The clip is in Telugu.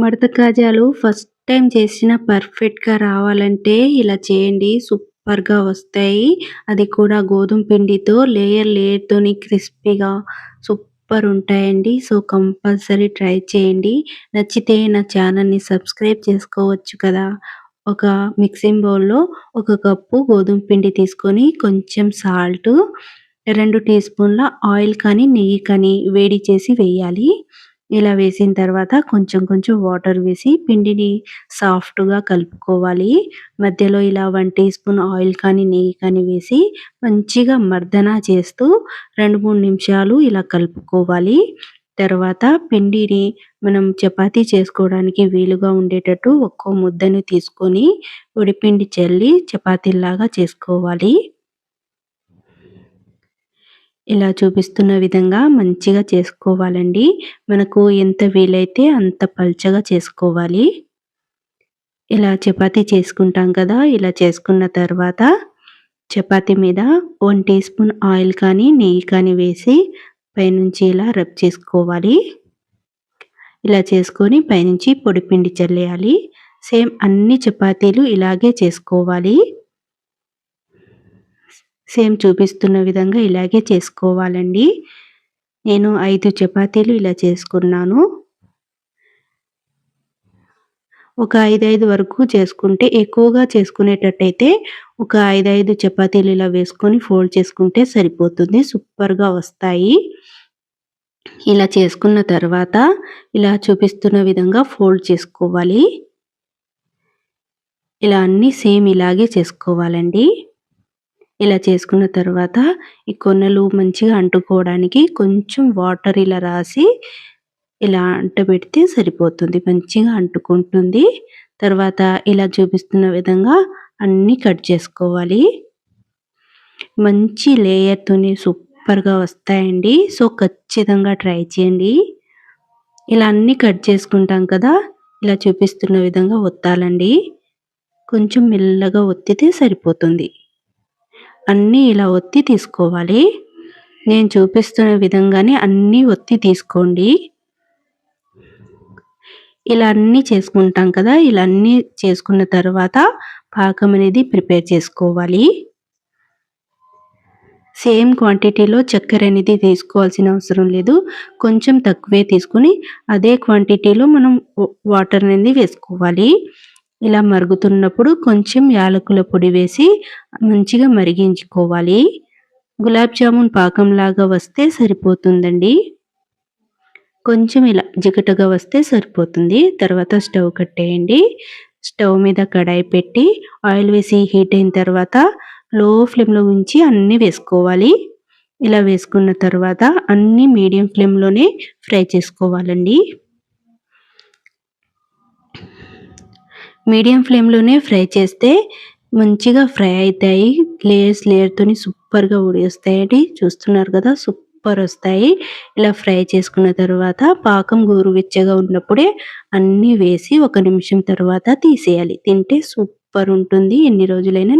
మడత కాజాలు ఫస్ట్ టైం చేసిన పర్ఫెక్ట్గా రావాలంటే ఇలా చేయండి. సూపర్గా వస్తాయి. అది కూడా గోధుమ పిండితో లేయర్ లేయర్తోని క్రిస్పీగా సూపర్ ఉంటాయండి. సో కంపల్సరీ ట్రై చేయండి. నచ్చితే నా ఛానల్ని సబ్స్క్రైబ్ చేసుకోవచ్చు కదా. ఒక మిక్సింగ్ బౌల్లో ఒక కప్పు గోధుమ పిండి తీసుకొని కొంచెం సాల్ట్ రెండు టీ స్పూన్ల ఆయిల్ కానీ నెయ్యి కానీ వేడి చేసి వేయాలి. ఇలా వేసిన తర్వాత కొంచెం కొంచెం వాటర్ వేసి పిండిని సాఫ్ట్గా కలుపుకోవాలి. మధ్యలో ఇలా వన్ టీ స్పూన్ ఆయిల్ కానీ నెయ్యి కానీ వేసి మంచిగా మర్దన చేస్తూ రెండు మూడు నిమిషాలు ఇలా కలుపుకోవాలి. తర్వాత పిండిని మనం చపాతీ చేసుకోవడానికి వీలుగా ఉండేటట్టు ఒక్కో ముద్దను తీసుకొని ఉడిపిండి చల్లి చపాతీలాగా చేసుకోవాలి. ఇలా చూపిస్తున్న విధంగా మంచిగా చేసుకోవాలండి. మనకు ఎంత వీలైతే అంత పల్చగా చేసుకోవాలి. ఇలా చపాతీ చేసుకుంటాం కదా ఇలా చేసుకున్న తర్వాత చపాతీ మీద వన్ టీ స్పూన్ ఆయిల్ కానీ నెయ్యి కానీ వేసి పైనుంచి ఇలా రబ్ చేసుకోవాలి. ఇలా చేసుకొని పైనుంచి పొడిపిండి చల్లేయాలి. సేమ్ అన్ని చపాతీలు ఇలాగే చేసుకోవాలి. సేమ్ చూపిస్తున్న విధంగా ఇలాగే చేసుకోవాలండి. నేను ఐదు చపాతీలు ఇలా చేసుకున్నాను. ఒక ఐదైదు వరకు చేసుకుంటే ఎక్కువగా చేసుకునేటట్టయితే ఒక ఐదైదు చపాతీలు ఇలా వేసుకొని ఫోల్డ్ చేసుకుంటే సరిపోతుంది. సూపర్గా వస్తాయి. ఇలా చేసుకున్న తర్వాత ఇలా చూపిస్తున్న విధంగా ఫోల్డ్ చేసుకోవాలి. ఇలా అన్నీ సేమ్ ఇలాగే చేసుకోవాలండి. ఇలా చేసుకున్న తర్వాత ఈ కొనలు మంచిగా అంటుకోవడానికి కొంచెం వాటర్ ఇలా రాసి ఇలా అంటబెడితే సరిపోతుంది. మంచిగా అంటుకుంటుంది. తర్వాత ఇలా చూపిస్తున్న విధంగా అన్నీ కట్ చేసుకోవాలి. మంచి లేయర్తోనే సూపర్గా వస్తాయండి. సో ఖచ్చితంగా ట్రై చేయండి. ఇలా అన్నీ కట్ చేసుకుంటాం కదా ఇలా చూపిస్తున్న విధంగా ఒత్తాలండి. కొంచెం మెల్లగా ఒత్తితే సరిపోతుంది. అన్నీ ఇలా ఒత్తి తీసుకోవాలి. నేను చూపిస్తున్న విధంగానే అన్నీ ఒత్తి తీసుకోండి. ఇలా అన్నీ చేసుకుంటాం కదా ఇలా అన్నీ చేసుకున్న తర్వాత పాకం అనేది ప్రిపేర్ చేసుకోవాలి. సేమ్ క్వాంటిటీలో చక్కెర అనేది తీసుకోవాల్సిన అవసరం లేదు. కొంచెం తక్కువే తీసుకుని అదే క్వాంటిటీలో మనం వాటర్ అనేది వేసుకోవాలి. ఇలా మరుగుతున్నప్పుడు కొంచెం యాలకుల పొడి వేసి మంచిగా మరిగించుకోవాలి. గులాబ్ జామున్ పాకంలాగా వస్తే సరిపోతుందండి. కొంచెం ఇలా జిగటగా వస్తే సరిపోతుంది. తర్వాత స్టవ్ కట్టేయండి. స్టవ్ మీద కడాయి పెట్టి ఆయిల్ వేసి హీట్ అయిన తర్వాత లో ఫ్లేమ్లో ఉంచి అన్నీ వేసుకోవాలి. ఇలా వేసుకున్న తర్వాత అన్నీ మీడియం ఫ్లేమ్లోనే ఫ్రై చేసుకోవాలండి. మీడియం ఫ్లేమ్లోనే ఫ్రై చేస్తే మంచిగా ఫ్రై అవుతాయి. లేయర్స్ లేయర్తోని సూపర్గా ఉడిస్తాయండి చూస్తున్నారు కదా సూపర్ వస్తాయి. ఇలా ఫ్రై చేసుకున్న తర్వాత పాకం గోరువెచ్చగా ఉన్నప్పుడే అన్నీ వేసి ఒక నిమిషం తర్వాత తీసేయాలి. తింటే సూపర్ ఉంటుంది. ఎన్ని రోజులైనా